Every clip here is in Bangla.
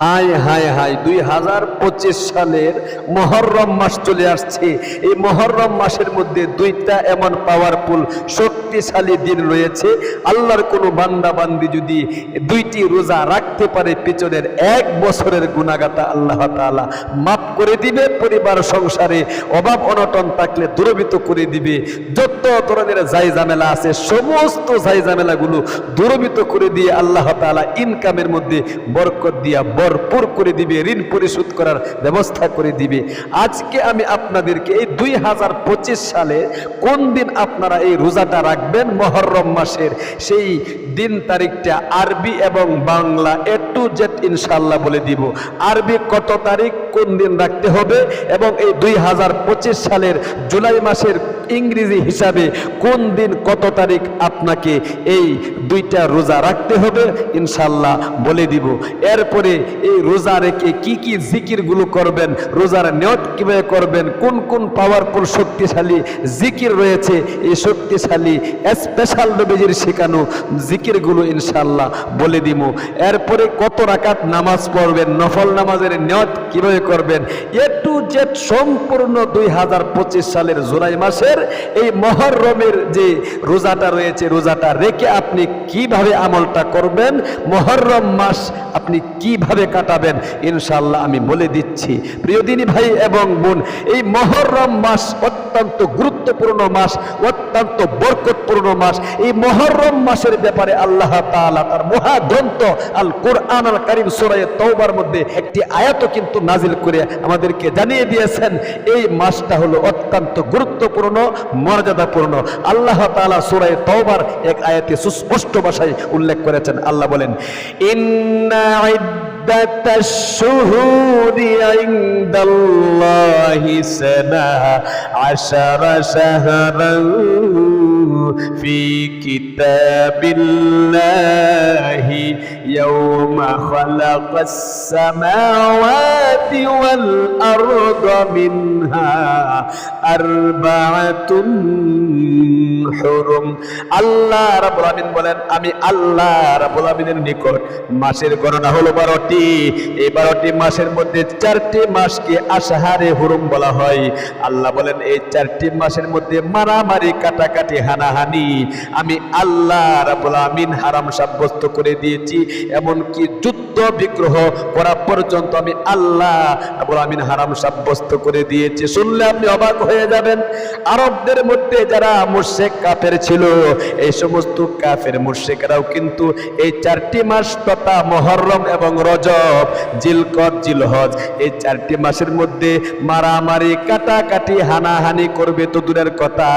হাই হাই হাই দুই হাজার পঁচিশ সালের মহরম মাস চলে আসছে। এই মহরম মাসের মধ্যে দুইটা এমন পাওয়ারফুল শক্তিশালী দিন রয়েছে। আল্লাহর কোনো বান্দা বান্দি যদি দুইটি রোজা রাখতে পারে, পিছনের এক বছরের গুণাগাতা আল্লাহ তাআলা মাফ করে দিবে, পরিবার, সংসারে অভাব অনটন থাকলে দূরবিত করে দিবে। যত ধরনের জাই ঝামেলা আছে, সমস্ত জাই ঝামেলাগুলো দূরবিত করে দিয়ে আল্লাহ তাআলা ইনকামের মধ্যে বরকত দিয়া ভরপুর করে দিবে, ঋণ পরিশোধ করার ব্যবস্থা করে দিবে। আজকে আমি আপনাদেরকে এই দুই হাজার পঁচিশ সালে কোন দিন আপনারা এই রোজাটা রাখবেন? মহরম মাসের সেই দিন তারিখটা আরবি এবং বাংলা এ টু জেড ইনশাল্লাহ বলে দিব। আরবি কত তারিখ, কোন দিন রাখতে হবে এবং এই দুই হাজার পঁচিশ সালের জুলাই মাসের ইংরেজি হিসাবে কোন দিন কত তারিখ আপনাকে এই দুইটা রোজা রাখতে হবে? ইনশাল্লাহ বলে দিব। এরপরে এই রোজা রেখে কি কি জিকিরগুলো করবেন? রোজার নিয়ত কীভাবে করবেন? কোন কোন পাওয়ারফুল শক্তিশালী জিকির রয়েছে? এই শক্তিশালী স্পেশাল নবীজির শেখানো জিকিরগুলো ইনশাল্লাহ বলে দিব এরপরে কত রাকাত নামাজ পড়বেন? নফল নামাজের নিয়ত কীভাবে করবেন? এ টু জেড সম্পূর্ণ দুই হাজার পঁচিশ সালের জুলাই মাসের এই মহরমের যে রোজাটা রয়েছে, রোজাটা রেখে আপনি কীভাবে আমলটা করবেন? মহরম মাস আপনি কীভাবে কাটাবেন। ইনশাল্লাহ আমি বলে দিচ্ছি। প্রিয় দিনী ভাই এবং বোন, এই মহরম মাস অত্যন্ত গুরুত্বপূর্ণ মাস, অত্যন্ত বরকতপূর্ণ মাস। এই মহরম মাসের ব্যাপারে আল্লাহ তাআলা তার মহাগ্রন্থ আল কোরআন আল কারিম সুরায়ে তওবার মধ্যে একটি আয়াতও কিন্তু নাজিল করে আমাদেরকে জানিয়ে দিয়েছেন। এই মাসটা হলো অত্যন্ত গুরুত্বপূর্ণ, মর্যাদাপূর্ণ। আল্লাহ তাআলা সূরায়ে তওবার এক আয়াতে সুস্পষ্ট ভাষায় উল্লেখ করেছেন। আল্লাহ বলেন, ইন্না عدة الشهور عند الله سنة عشر شهرا في كتاب الله يوم خلق السماوات والأرض منها أربعة حرم আল্লাহ রাব্বুল আমিন বলেন আমি আল্লাহ রাব্বুল আমিনের নিকট মাসের গণনা হলো বারোটি এই বারোটি মাসের মধ্যে চারটি মাসকে আশাহারে হুরুম বলা হয় আল্লাহ বলেন এই চারটি মাসের মধ্যে মারামারি কাটাকাটি হানাহানি আমি আল্লাহ রাব্বুল আমিন হারাম সাব্যস্ত করে দিয়েছি, এমনকি যুদ্ধ, বিগ্রহ করা পর্যন্ত আমি আল্লাহ রাব্বুল আমিন হারাম সাব্যস্ত করে দিয়েছি। শুনলে আপনি অবাক হয়ে যাবেন, আরবদের মধ্যে যারা মুর্শেক কাফের ছিল, এই সমস্ত কাফের মুর্শেকরাও কিন্তু এই চারটি মাস তথা মহরম এবং রজব, জিলকত, জিলহজ, এই চারটি মাসের মধ্যে মারামারি, কাটাকাটি, হানাহানি করবে তো দূরের কথা।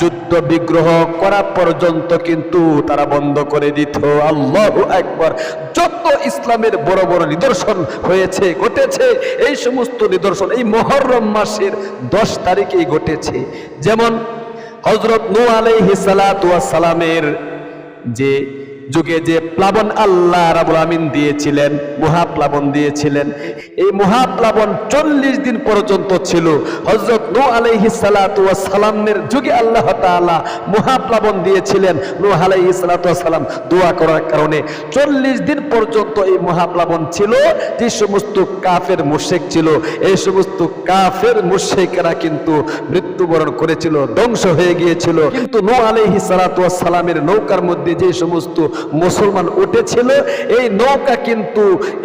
যুদ্ধ, বিগ্রহ করা পর্যন্ত কিন্তু তারা বন্ধ করে দিত। আল্লাহ একবার যত ইসলামের বড় বড় নিদর্শন হয়েছে, ঘটেছে, এই সমস্ত নিদর্শন এই মহরম মাসের দশ তারিখেই ঘটেছে। যেমন হজরত নু আলাইহি সালামের যে যুগে যে প্লাবন আল্লাহ রাবুল আমিন দিয়েছিলেন, মহাপ্লাবন দিয়েছিলেন, এই মহাপ্লাবন চল্লিশ দিন পর্যন্ত ছিল। হজরত নু আলাইহি সালামের যুগে আল্লাহ তাআলা মহাপ্লাবন দিয়েছিলেন। নু আলাইহি সালাম দোয়া করার কারণে চল্লিশ দিন পর্যন্ত এই মহাপ্লাবন ছিল। যে সমস্ত কাফের মুশেক ছিল, এই সমস্ত কাফের মুশেকরা কিন্তু মৃত্যুবরণ করেছিল, ধ্বংস হয়ে গিয়েছিল। কিন্তু নু আলাইহি সালামের নৌকার মধ্যে যে সমস্ত মুসলমান উঠেছিল। এই নৌকা কিন্তু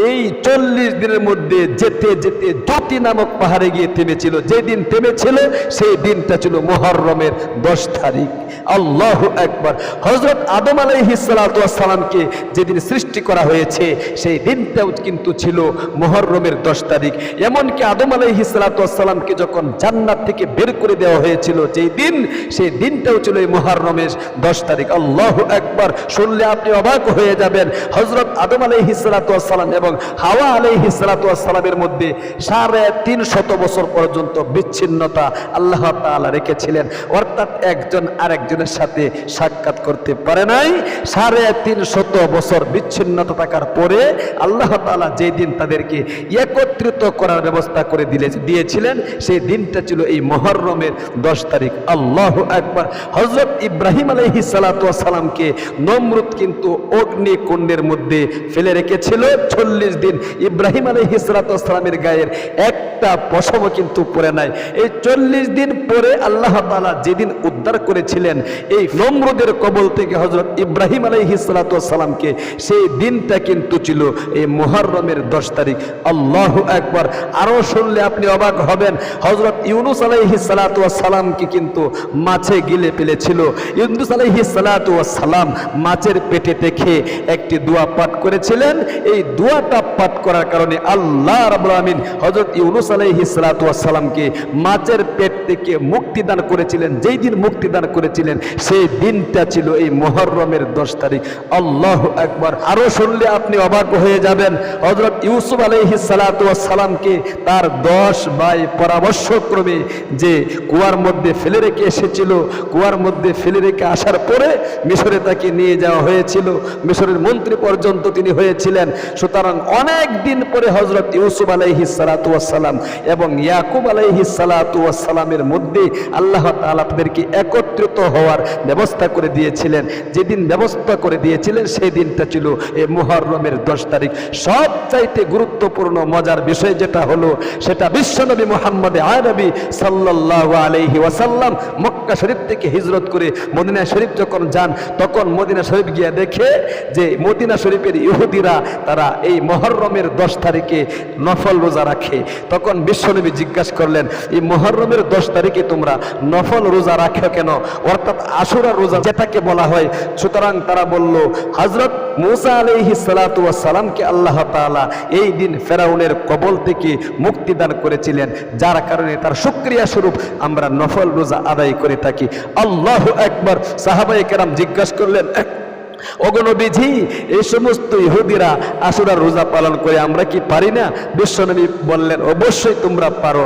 এই চল্লিশ দিনের মধ্যে যেতে যেতে জ্যোতি নামক পাহাড়ে গিয়ে থেমেছিল। যেদিন থেমেছিল, সেই দিনটা ছিল মোহরমের দশ তারিখ। আল্লাহ একবার হজরত আদম আলাইহিসালামকে যেদিন সৃষ্টি করা হয়েছে, সেই দিনটাও কিন্তু ছিল মোহরমের দশ তারিখ। এমনকি আদম আলাইহিসালামকে যখন জান্নাত থেকে বের করে দেওয়া হয়েছিল, যেই দিন, সেই দিনটাও ছিল এই মোহরমের দশ তারিখ। আল্লাহ একবার শুনলে আপনি অবাক হয়ে যাবেন। হজরত আদম আলাইহিসালাম এবং হাওয়া আলাইহিসালামের মধ্যে সাড়ে তিন শত বছর পর্যন্ত বিচ্ছিন্নতা আল্লাহ তাআলা রেখেছিলেন। অর্থাৎ একজন আরেকজনের সাথে সাক্ষাৎ করতে পারে নাই। সাড়ে তিন শত বছর বিচ্ছিন্নতা থাকার পরে আল্লাহ তাআলা যেই দিন তাদেরকে একত্রিত করার ব্যবস্থা করে দিলে, দিয়েছিলেন, সেই দিনটা ছিল এই মহরমের দশ তারিখ। আল্লাহ একবার হজরত ইব্রাহিম আলহি সালাতামকে নমরুদকে কিন্তু অগ্নিকুণ্ডের মধ্যে ফেলে রেখেছিল চল্লিশ দিন। ইব্রাহিম আলী হিসরাতামের গায়ের একটা পশমও কিন্তু পরে নাই। এই চল্লিশ দিন পরে আল্লাহ তালা যেদিন উদ্ধার করেছিলেন, এই নমরুদের কবল থেকে হজরত ইব্রাহিম আলী হিসরাতামকে সেই দিনটা কিন্তু ছিল এই মোহরমের দশ তারিখ। আল্লাহ একবার আরও শুনলে আপনি অবাক হবেন হজরত ইউনুস আলাইহি সালামকে কিন্তু মাছে গিলে ফেলেছিল। ইউনুস আলাইহি সালাম মাছের পেটে দেখে একটি দোয়া পাঠ করেছিলেন। এই দোয়াটা পাঠ করার কারণে আল্লাহ রাবুল আমিন হজরত ইউনুস আলাইহি সালামকে মাছের পেট থেকে মুক্তি দান করেছিলেন। যেই দিন মুক্তি দান করেছিলেন, সেই দিনটা ছিল এই মোহরমের দশ তারিখ। আল্লাহ একবার আরও শুনলে আপনি অবাক হয়ে যাবেন হজরত ইউসুফ আলাইহি সালামকে তার দশ ভাই পরামর্শক্রমে যে কুয়ার মধ্যে ফেলে রেখে এসেছিল, কুয়ার মধ্যে ফেলে রেখে আসার পরে মিশরে তাকে নিয়ে যাওয়া হয়েছিল মিশরের মন্ত্রী পর্যন্ত তিনি হয়েছিলেন। সুতরাং অনেক দিন পরে হজরত ইউসুফ আলাইহি সালাম এবং ইয়াকুব আলাইহি সালামের মধ্যে আল্লাহ তাআলা তাদেরকে একত্রিত হওয়ার ব্যবস্থা করে দিয়েছিলেন। যেদিন ব্যবস্থা করে দিয়েছিলেন, সেই দিনটা ছিল এই মুহররমের দশ তারিখ। সব চাইতে গুরুত্বপূর্ণ, মজার বিষয় যেটা হলো, সেটা বিশ্বনবী মোহাম্মদ আরবি সাল্লাহ আলহি ওয়াসাল্লাম মক্কা শরীফ থেকে হিজরত করে মদিনা শরীফ যখন যান, তখন মদিনা শরীফ গিয়া দেখে যে মদিনা শরীফের ইহুদিরা তারা এই মহরমের দশ তারিখে নফল রোজা রাখে। তখন বিশ্বনবী জিজ্ঞাসা করলেন, এই মহরমের দশ তারিখে তোমরা নফল রোজা রাখো কেন? অর্থাৎ আশুরা রোজা যেটাকে বলা হয়। সুতরাং তারা বলল হজরত মুসা আলহি সালামকে আল্লাহ তাআলা এই দিন ফেরাউনের কবল থেকে মুক্তি দান করেছিলেন। যার কারণে তার সুক্রিয়া স্বরূপ আমরা নফল রোজা আদায় করে থাকি। আল্লাহ একবার সাহাবাই কেরাম জিজ্ঞাসা করলেন অগণবিধি, এই সমস্ত ইহুদিরা আসুরা রোজা পালন করে আমরা কি পারি না? বিশ্বনবী বললেন, অবশ্যই তোমরা পারো।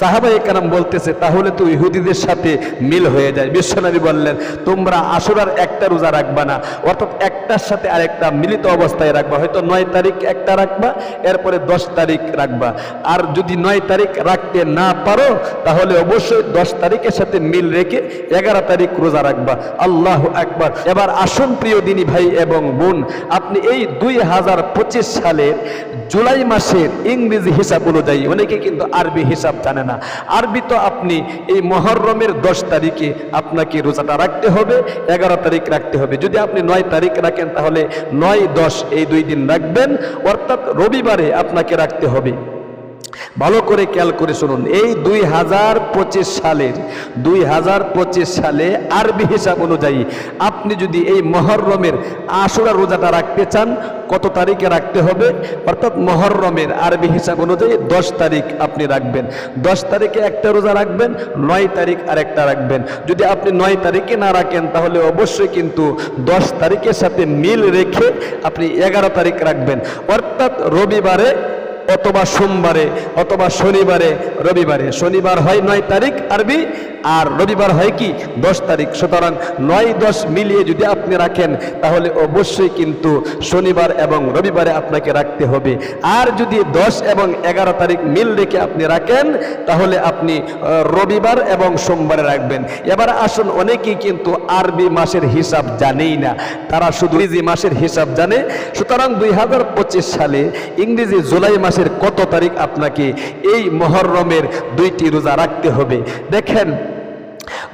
সাহাবাই কারাম বলতেছে, তাহলে তো ইহুদিদের সাথে মিল হয়ে যায়। বিশ্বনবী বললেন, তোমরা আসুরার একটা রোজা রাখবা না, অর্থাৎ একটার সাথে আরেকটা মিলিত অবস্থায় রাখবা। হয়তো নয় তারিখ একটা রাখবা, এরপরে দশ তারিখ রাখবা। আর যদি নয় তারিখ রাখতে না পারো, তাহলে অবশ্যই দশ তারিখের সাথে মিল রেখে এগারো তারিখ রোজা রাখবা। আল্লাহ একবার এবার আসুন প্রিয় দিনী ভাই এবং বোন, আপনি এই দুই হাজার পঁচিশ সালের জুলাই মাসের ইংরেজি হিসাব অনুযায়ী, অনেকে কিন্তু আরবি হিসাব জানে। না। আরবি তো আপনি এই মহরমের দশ তারিখে আপনাকে রোজাটা রাখতে হবে, এগারো তারিখ রাখতে হবে। যদি আপনি নয় তারিখ রাখেন তাহলে নয় দশ এই দুই দিন রাখবেন, অর্থাৎ রবিবারে আপনাকে রাখতে হবে। ভালো করে খেয়াল করে শুনুন। এই দুই হাজার পঁচিশ সালের, দুই হাজার পঁচিশ সালে আরবি হিসাব অনুযায়ী আপনি যদি এই মহরমের আশুরা রোজাটা রাখতে চান, কত তারিখে রাখতে হবে? অর্থাৎ মহরমের আরবি হিসাব অনুযায়ী দশ তারিখ আপনি রাখবেন। দশ তারিখে একটা রোজা রাখবেন, নয় তারিখ আর একটা রাখবেন। যদি আপনি নয় তারিখে না রাখেন, তাহলে অবশ্যই কিন্তু দশ তারিখের সাথে মিল রেখে আপনি এগারো তারিখ রাখবেন। অর্থাৎ রবিবারে অথবা সোমবারে, অথবা শনিবারে, রবিবারে। শনিবার হয় নয় তারিখ আরবি, আর রবিবার হয় কি? দশ তারিখ। সুতরাং নয় দশ মিলিয়ে যদি আপনি রাখেন, তাহলে অবশ্যই কিন্তু শনিবার এবং রবিবারে আপনাকে রাখতে হবে। আর যদি দশ এবং এগারো তারিখ মিল রেখে আপনি রাখেন, তাহলে আপনি রবিবার এবং সোমবারে রাখবেন। এবার আসুন, অনেকেই কিন্তু আরবি মাসের হিসাব জানেই না। তারা শুধু ইংরেজি মাসের হিসাব জানে। সুতরাং দুই হাজার পঁচিশ সালে ইংরেজি জুলাই মাসের কত তারিখ আপনাকে এই মহরমের দুইটি রোজা রাখতে হবে? দেখেন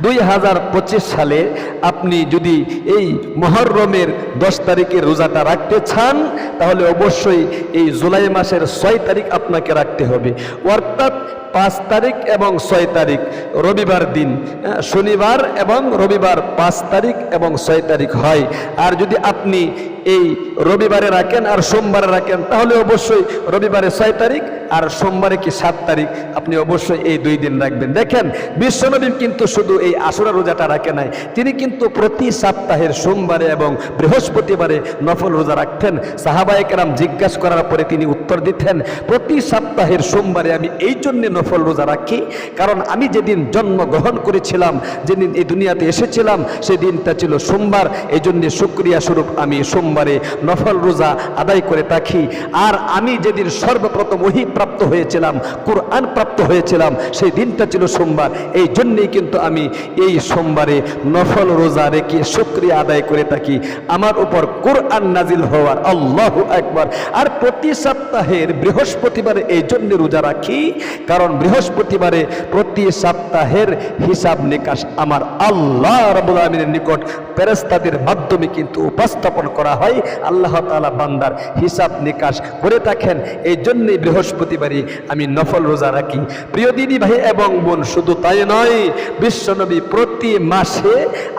দুই হাজার পঁচিশ সালে আপনি যদি এই মহরমের দশ তারিখের রোজাটা রাখতে চান তাহলে অবশ্যই এই জুলাই মাসের ছয় তারিখ আপনাকে রাখতে হবে। অর্থাৎ পাঁচ তারিখ এবং ছয় তারিখ রবিবার দিন হ্যাঁ, শনিবার এবং রবিবার পাঁচ তারিখ এবং ছয় তারিখ হয়। আর যদি আপনি এই রবিবারে রাখেন আর সোমবারে রাখেন, তাহলে অবশ্যই রবিবারে ছয় তারিখ আর সোমবারে কি সাত তারিখ? আপনি অবশ্যই এই দুই দিন রাখবেন। দেখেন, বিশ্বনবী কিন্তু শুধু এই আসরা রোজাটা রাখে নাই, তিনি কিন্তু প্রতি সপ্তাহের সোমবারে এবং বৃহস্পতিবারে নফল রোজা রাখতেন। সাহাবায়ক সাহাবায়কেরাম জিজ্ঞাসা করার পরে তিনি উত্তর দিতেন, প্রতি সপ্তাহের সোমবারে আমি এই জন্যে নফল রোজা রাখি, কারণ আমি যেদিন জন্মগ্রহণ করেছিলাম, যেদিন এই দুনিয়াতে এসেছিলাম, সেদিনটা ছিল সোমবার এই জন্যে শুক্রিয়া স্বরূপ আমি সোমবার সোমবারে নফল রোজা আদায় করে থাকি। আর আমি যেদিন সর্বপ্রথম ওহি প্রাপ্ত হয়েছিলাম, কোরআন প্রাপ্ত হয়েছিলাম, সেই দিনটা ছিল সোমবার। এই জন্যেই কিন্তু আমি এই সোমবারে নফল রোজা রেখে শুক্রিয়া আদায় করে থাকি। আমার উপর কোরআন নাজিল হওয়ার আল্লাহ একবার আর প্রতি সপ্তাহের বৃহস্পতিবারে এই জন্য রোজা রাখি, কারণ বৃহস্পতিবারে প্রতি সপ্তাহের হিসাব নিকাশ আমার আল্লাহ রাবুল আলমিনের নিকট। ফেরেস্তাদের মাধ্যমে কিন্তু উপস্থাপন করা আল্লাহ তাআলা বান্দার হিসাব নিকাশ করে থাকেন। এই জন্যই বৃহস্পতিবারই আমি নফল রোজা রাখি। প্রিয় দিদি ভাই এবং বোন, শুধু তাই নয়, বিশ্বনবী প্রতি মাসে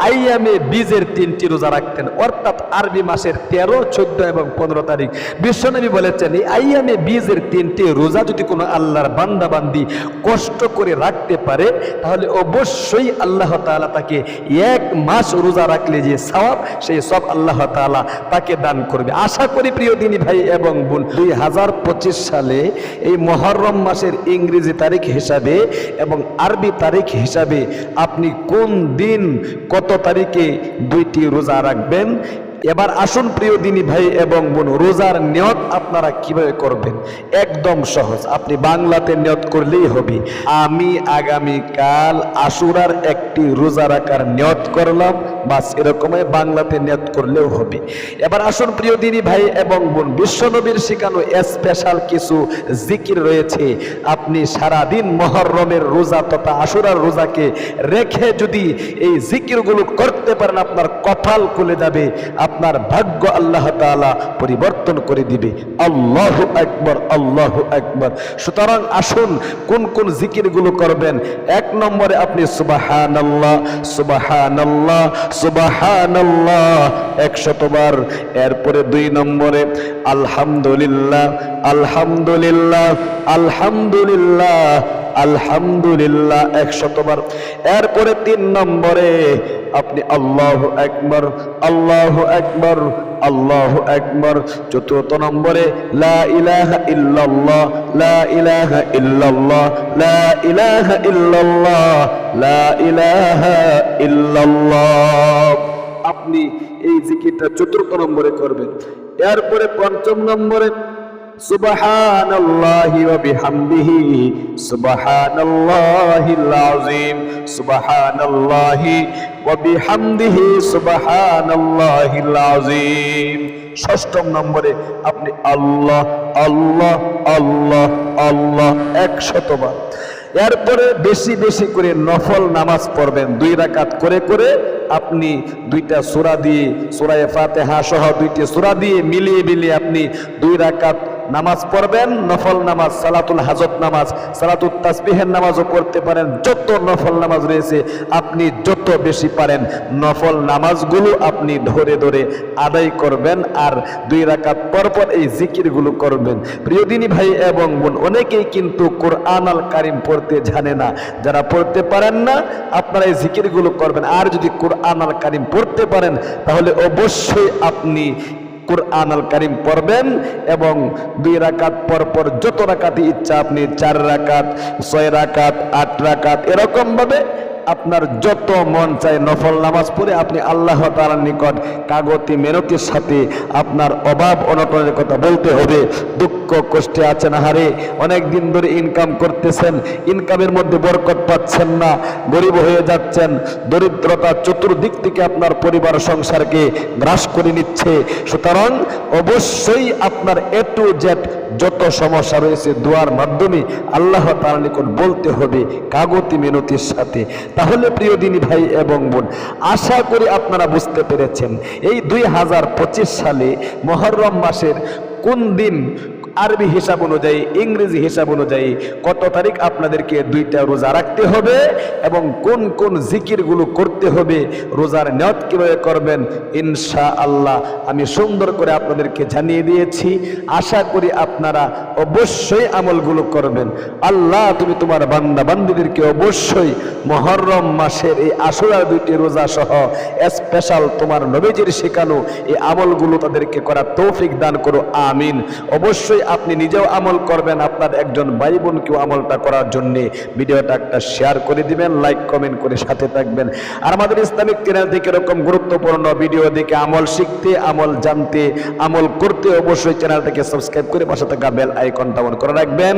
আইয়ামে বীজের তিনটি রোজা রাখতেন। অর্থাৎ আরবি মাসের তেরো, চোদ্দ এবং পনেরো তারিখ। বিশ্বনবী বলেছেন, এই আইয়ামে বীজের তিনটি রোজা যদি কোনো আল্লাহর বান্দাবান্দি কষ্ট করে রাখতে পারে, তাহলে অবশ্যই আল্লাহ তাআলা তাকে এক মাস রোজা রাখলে যে সওয়াব, সেই সব আল্লাহ তাআলা তাকে দান করবে। আশা করি প্রিয় দিনী ভাই এবং বোন, দুই হাজার পঁচিশ সালে এই মহরম মাসের ইংরেজি তারিখ হিসাবে এবং আরবি তারিখ হিসাবে আপনি কোন দিন, কত তারিখে দুইটি রোজা রাখবেন? এবার আসুন প্রিয় দিনী ভাই এবং বোন, রোজার নিয়ত আপনারা কীভাবে করবেন? একদম সহজ, আপনি বাংলাতে নিয়ত করলেই হবে। আমি আগামী কাল আশুরার একটি রোজা রাখার নিয়ত করলাম। বাস এরকমই বাংলাতে নিয়ত করলেও হবে। এবার আসুন প্রিয় দিনী ভাই এবং বোন, বিশ্বনবীর শেখানো স্পেশাল কিছু জিকির রয়েছে। আপনি সারাদিন মহরমের রোজা তথা আশুরার রোজাকে রেখে যদি এই জিকিরগুলো করতে পারেন, আপনার কপাল খুলে যাবে, আপনার ভাগ্য আল্লাহ তাআলা পরিবর্তন করে দিবে। আল্লাহ একবার আল্লাহ একবার সুতরাং আসুন কোন কোন জিকিরগুলো করবেন। এক নম্বরে আপনি সুবাহান আল্লাহ সুবাহান আল্লাহ সুবাহান আল্লাহ একশতবার। এরপরে দুই নম্বরে আলহামদুলিল্লাহ আলহামদুলিল্লাহ আলহামদুলিল্লাহ। আলহামদুলিল্লাহ একশতবার। এরপরে তিন নম্বরে আপনি আল্লাহ একবার আল্লাহ একবার আল্লাহ একবার। চতুর্থ নম্বরে, লা ইলাহা লা ইলাহা ইল্লাল্লাহ, লা ইলাহা লা ইলাহা আপনি এই জিকিরটা চতুর্থ নম্বরে করবেন। এরপরে পঞ্চম নম্বরে সুবহানাল্লাহি ওয়া বিহামদিহি সুবহানাল্লাহিল আযীম সুবহানাল্লাহি ওয়া বিহামদিহি সুবহানাল্লাহিল আযীম ষষ্ঠম নম্বরে আপনি আল্লাহ আল্লাহ আল্লাহ আল্লাহ একশতবার। এরপরে বেশি বেশি করে নফল নামাজ পড়বেন। দুই রাকাত করে করে আপনি দুইটা সূরা দিয়ে সূরায়ে ফাতিহা সহ দুইটি সূরা দিয়ে মিলিয়ে মিলিয়ে আপনি দুই রাকাত নামাজ পড়বেন, নফল নামাজ, সালাতুল হাজত নামাজ সালাতুল তাসবিহের নামাজও পড়তে পারেন, যত নফল নামাজ রয়েছে আপনি যত বেশি পারেন, নফল নামাজগুলো আপনি ধরে ধরে আদায় করবেন আর দুই রাকাত পরপর এই জিকিরগুলো করবেন। প্রিয়দিনী ভাই এবং বোন, অনেকেই কিন্তু কোরআন আল কারিম পড়তে জানে না। যারা পড়তে পারেন না, আপনারা এই জিকিরগুলো করবেন। আর যদি কোরআন আল কারিম পড়তে পারেন, তাহলে অবশ্যই আপনি কোরআন আল কারিম পড়বেন এবং দুই রাকাত পরপর পর যত রাকাতই ইচ্ছা আপনি চার রাকাত, ছয় রাকাত, আট রাকাত এরকম ভাবে আপনার যত মন চায় নফল নামাজ পড়ে আপনি আল্লাহ তাআলার নিকট কাগতি মেনতির সাথে আপনার অভাব অনটনের কথা বলতে হবে। দুঃখ কষ্টে আছেন হারে অনেক দিন ধরে ইনকাম করতেছেন ইনকামের মধ্যে বরকত পাচ্ছেন না, গরিব হয়ে যাচ্ছেন, দরিদ্রতা চতুর্দিক থেকে আপনার পরিবার সংসারকে গ্রাস করে নিচ্ছে। সুতরাং অবশ্যই আপনার এ টু জেড যত সমস্যা রয়েছে দোয়ার মাধ্যমে আল্লাহ তার নিকট বলতে হবে, কাগতি মিনতির সাথে। তাহলে প্রিয় দিনী ভাই এবং বোন, আশা করি আপনারা বুঝতে পেরেছেন, এই দুই হাজার পঁচিশ সালে মহরম মাসের কোন দিন আরবি হিসাব অনুযায়ী, ইংরেজি হিসাব অনুযায়ী কত তারিখ আপনাদেরকে দুইটা রোজা রাখতে হবে এবং কোন কোন জিকিরগুলো করতে হবে, রোজার নিয়ত কীভাবে করবেন ইনশা আল্লাহ আমি সুন্দর করে আপনাদেরকে জানিয়ে দিয়েছি। আশা করি আপনারা অবশ্যই আমলগুলো করবেন। আল্লাহ, তুমি তোমার বান্দা বান্দিদেরকে অবশ্যই মহরম মাসের এই আসরার দুইটি রোজা সহ স্পেশাল তোমার নবীজির শেখানো এই আমলগুলো তাদেরকে করার তৌফিক দান করো, আমিন। অবশ্যই আপনি নিজেও আমল করবেন। আপনার একজন ভাই বোনকেও আমলটা করার জন্য ভিডিওটা একটা শেয়ার করে দিবেন লাইক কমেন্ট করে সাথে থাকবেন। আর আমাদের ইসলামিক চ্যানেল থেকে এরকম গুরুত্বপূর্ণ ভিডিও দেখে আমল শিখতে, আমল জানতে, আমল করতে অবশ্যই চ্যানেলটাকে সাবস্ক্রাইব করে পাশে থাকা বেল আইকনটা অন করে রাখবেন।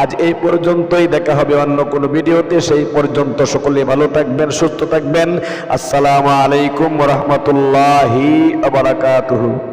আজ এই পর্যন্তই, দেখা হবে অন্য কোনো ভিডিওতে সেই পর্যন্ত সকলে ভালো থাকবেন, সুস্থ থাকবেন। আসসালামু আলাইকুম রহমতুল্লাহি আবরাকাতুহু